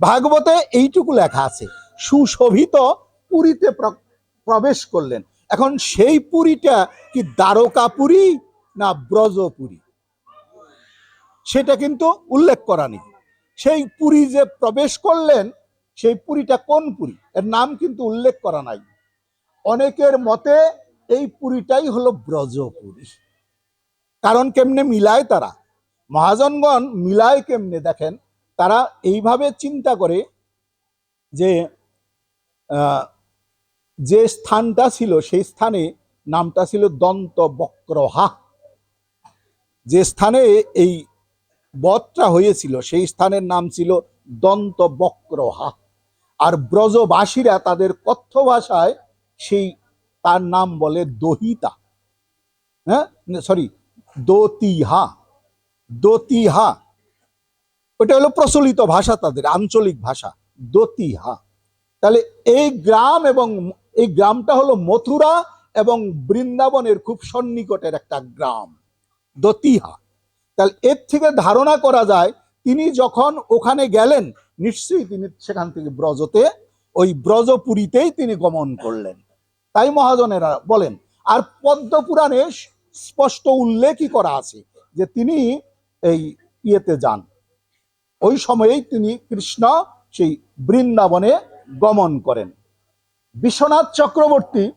ভাগবতে এইটুকু লেখা আছে, সুশোভিত পুরীতে প্রবেশ করলেন। এখন সেই পুরীটা কি দ্বারকাপুরী না ব্রজপুরী? সেটা কিন্তু উল্লেখ করা নেই। সেই পুরী যে প্রবেশ করলেন, সেই পুরীটা কোন পুরী? এর নাম কিন্তু উল্লেখ করা নাই। অনেকের মতে এই পুরীটাই হলো ব্রজপুরী। কারণ কেমনে মিলায় তারা? মহাজনগণ মিলায় কেমনে দেখেন? তারা এইভাবে চিন্তা করে যে যে স্থানটা ছিল সেই স্থানে নামটা ছিল দন্ত বক্রহা। যে স্থানে এই বধটা হয়েছিল সেই স্থানের নাম ছিল দন্ত বক্রহা। আর ব্রজবাসীরা তাদের কথ্য ভাষায় সেই, তার নাম বলে দহিতা। হ্যাঁ? সরি, দোতিহা। দোতিহা। ওটা হলো প্রচলিত ভাষা তাদের, আঞ্চলিক ভাষা, দতিহা। তাহলে এই গ্রাম এবং এই গ্রামটা হলো মথুরা এবং বৃন্দাবনের খুব সন্নিকটের একটা গ্রাম, দতিহা। তাহলে এর থেকে ধারণা করা যায়, তিনি যখন ওখানে গেলেন, নিশ্চয়ই তিনি সেখান থেকে ব্রজতে, ওই ব্রজপুরীতেই তিনি গমন করলেন। তাই মহাজনেরা বলেন, আর পদ্ম পুরাণে স্পষ্ট উল্লেখই করা আছে যে তিনি এই ইয়েতে যান। ওই সময়েই তিনি কৃষ্ণ সেই বৃন্দাবনে গমন করেন। বিশ্বনাথ চক্রবর্তী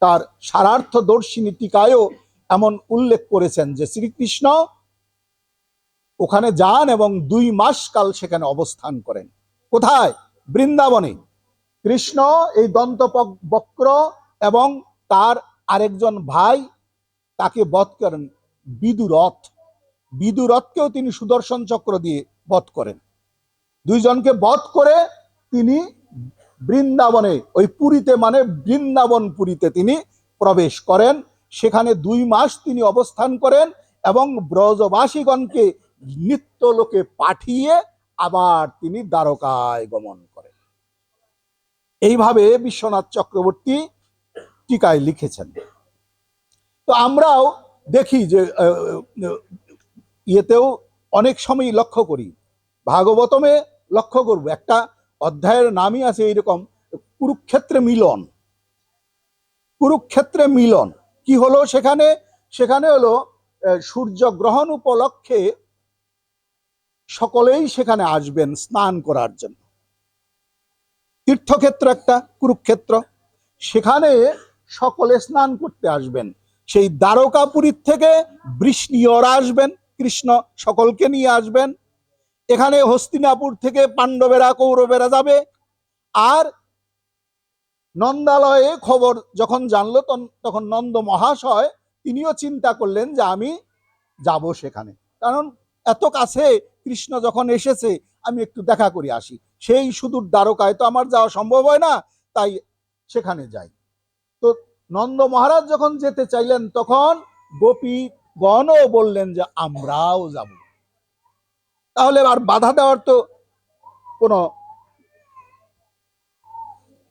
তার সারার্থ দর্শিনী টিকায়ও এমন উল্লেখ করেছেন যে শ্রীকৃষ্ণ ওখানে যান এবং দুই মাস কাল সেখানে অবস্থান করেন। কোথায়? বৃন্দাবনে। কৃষ্ণ এই দন্ত বক্র এবং তার আরেকজন ভাই তাকে বধ করেন বিদুরথ। বিদুরথকেও তিনি সুদর্শন চক্র দিয়ে বধ করেন। দুইজনকে বধ করে তিনি বৃন্দাবনে, ওই পুরীতে মানে বৃন্দাবন পুরীতে তিনি প্রবেশ করেন। সেখানে দুই মাস তিনি অবস্থান করেন এবং ব্রজবাসীগণকে নিত্যলোকে পাঠিয়ে আবার তিনি দ্বারকায় গমন করেন। এইভাবে বিশ্বনাথ চক্রবর্তী টিকায় লিখেছেন। তো আমরাও দেখি যে ইয়েতেও অনেক সময় লক্ষ্য করি। ভাগবতমে লক্ষ্য করব একটা অধ্যায়ের নামই আছে এইরকম কুরুক্ষেত্রে মিলন। কুরুক্ষেত্রে মিলন। কি হলো সেখানে? সেখানে হলো আহ, সূর্যগ্রহণ উপলক্ষে সকলেই সেখানে আসবেন স্নান করার জন্য। তীর্থক্ষেত্র একটা কুরুক্ষেত্র। সেখানে সকলে স্নান করতে আসবেন। সেই দ্বারকাপুরীর থেকে বৃষ্ণীয়রা আসবেন। কৃষ্ণ সকলকে নিয়ে আসবেন। এখানে হস্তিনাপুর থেকে পাণ্ডবেরা, কৌরবেরা যাবে। আর নন্দালয়ে খবর যখন জানলো তখন নন্দ মহাশয় তিনিও চিন্তা করলেন যে আমি যাব সেখানে। কারণ এত কাছে কৃষ্ণ যখন এসেছে, আমি একটু দেখা করে আসি। সেই সুদূর দ্বারকায় তো আমার যাওয়া সম্ভব হয় না, তাই সেখানে যাই। তো নন্দ মহারাজ যখন যেতে চাইলেন, তখন গোপী গণও বললেন যে আমরাও যাব। তাহলে আর বাধা দেওয়ার তো কোনো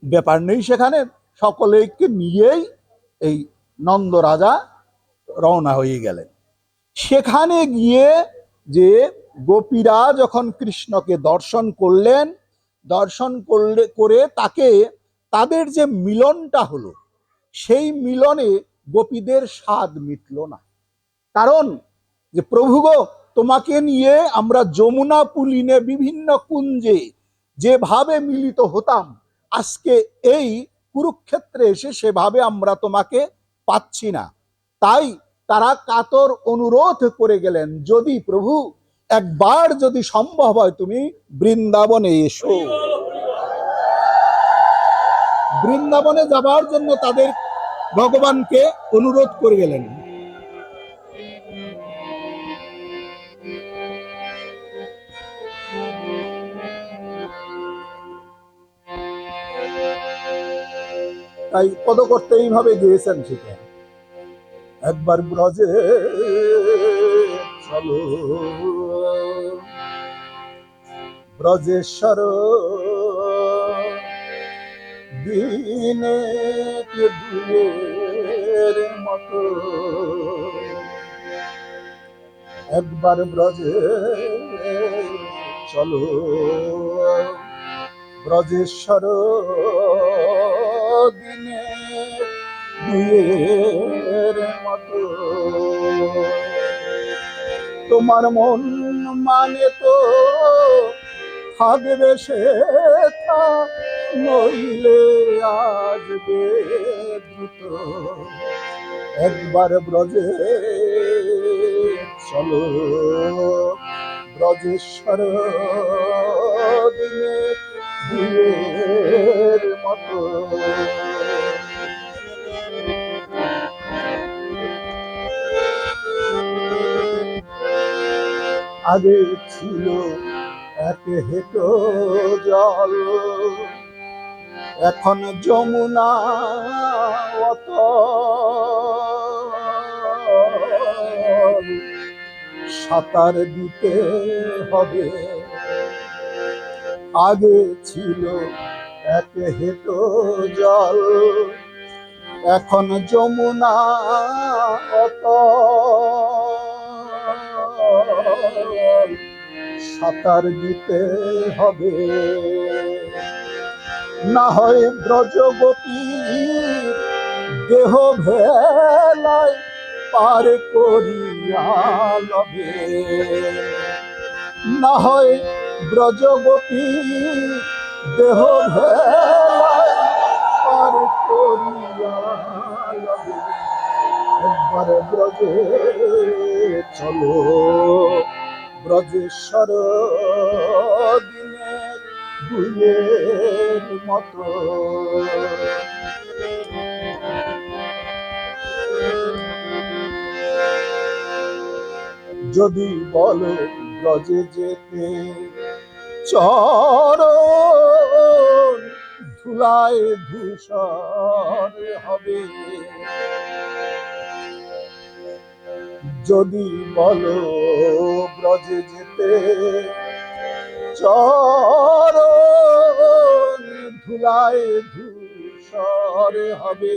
ব্যাপার নেই সেখানে। সকলেকে নিয়েই এই নন্দ রাজা রওনা হয়ে গেলেন। সেখানে গিয়ে যে গোপীরা যখন কৃষ্ণকে দর্শন করলেন, দর্শন করলে, করে তাকে তাদের যে মিলনটা হলো, সেই মিলনে গোপীদের স্বাদ মিটল না। কারণ যে প্রভু গো, তোমাকে নিয়ে আমরা যমুনা পুলিনে বিভিন্ন কুঞ্জে যেভাবে মিলিত হতাম, আজকে এই কুরুক্ষেত্রে এসে সেভাবে আমরা তোমাকে পাচ্ছি না। তাই তারা কাতর অনুরোধ করে গেলেন, যদি প্রভু, একবার যদি সম্ভব হয় তুমি বৃন্দাবনে এসো। বৃন্দাবনে যাবার জন্য তাদের ভগবানকে অনুরোধ করে গেলেন। তাই পদ করতে এইভাবে গিয়েছেন সেটা। একবার ব্রজে চলো। ব্রজেশ্বর দিনে মতো। একবার ব্রজে চলো। ব্রজেশ্বর দিনে দুয়ের মতো। তোমার মন মানে তো থাকবে সে নইলে আসবে দ্রুত। একবার ব্রজে চলো, ব্রজেশ্বর। দিনে মতো। আগে ছিল এক হেঁটো জল এখন যমুনা অত। সাঁতার দিতে হবে আগে ছিল এক হেঁটো জল, এখন যমুনা অত সাঁতার দিতে হবে। না হয় ব্রজগোপী দেহ ভেলায় পার করিয়া লবে। না হয় ব্রজগোপী দেহ একবার ব্রজে চলো ব্রজেশ্বর দিনে দুয়ের মতো। যদি বলে ব্রজে যেতে চরণ ধুলায় ধূসর হবে। যদি বলো ব্রজে যেতে চরণ ধুলায় ধূসর হবে।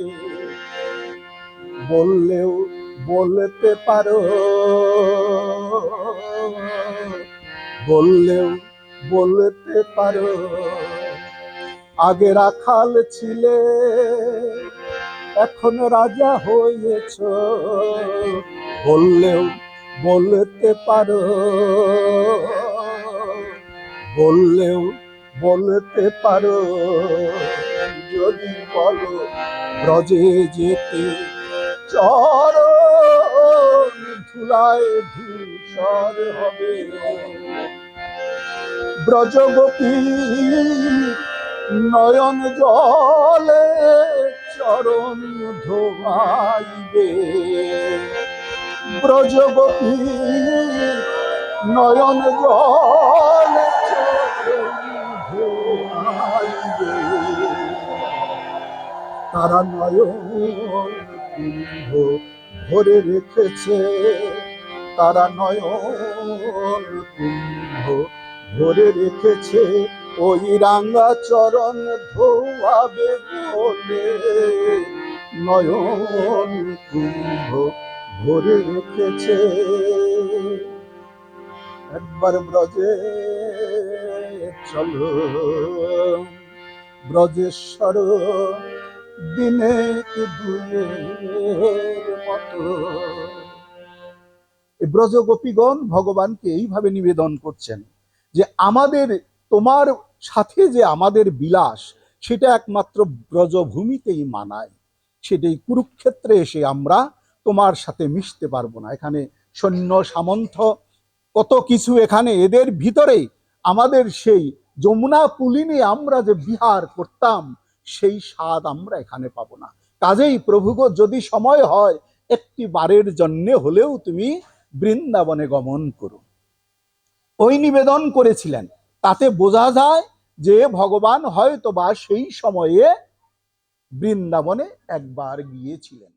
বললেও বলতে পারো। বললেও বলতে পারো। আগে রাখাল ছিলে, এখন রাজা হয়েছ। বললেও বলতে পারো। বললেও বলতে পারো। যদি বলো ব্রজে যেতে চরণ ধুলায় ধূসর হবে। ব্রজগোপী নয়ন জলে চরণ ধোয়াইবে। ব্রজগোপী নয়ন জলে তারা নয়ন কুম্ভ ভরে রেখেছে তারা নয়ন কুম্ভ। ভরে রেখেছে ওই রাঙ্গা চরণ ধোয়াবে বলে নয়ন কুম্ভ ভরে রেখেছে। একবার ব্রজে চলো। ব্রজেশ্বর দিনে এই ব্রজ গোপীগণ ভগবানকে এইভাবে নিবেদন করছেন যে আমাদের, তোমার সাথে যে আমাদের বিলাস, সেটা একমাত্র ব্রজভূমিতেই মানায়। সেটাই কুরুক্ষেত্রে এসে আমরা তোমার সাথে মিশতে পারব না। এখানে সৈন্য সামন্ত কত কিছু এখানে এদের ভিতরে। আমাদের সেই যমুনা পুলিনে আমরা যে বিহার করতাম, সেই স্বাদ আমরা এখানে পাবো না। কাজেই প্রভুগ, যদি সময় হয় একটি বারের জন্যে হলেও তুমি বৃন্দাবনে গমন করো। ওই নিবেদন করেছিলেন। তাতে বোঝা যায় যে ভগবান হয়তো বা সেই সময়ে বৃন্দাবনে একবার গিয়েছিলেন।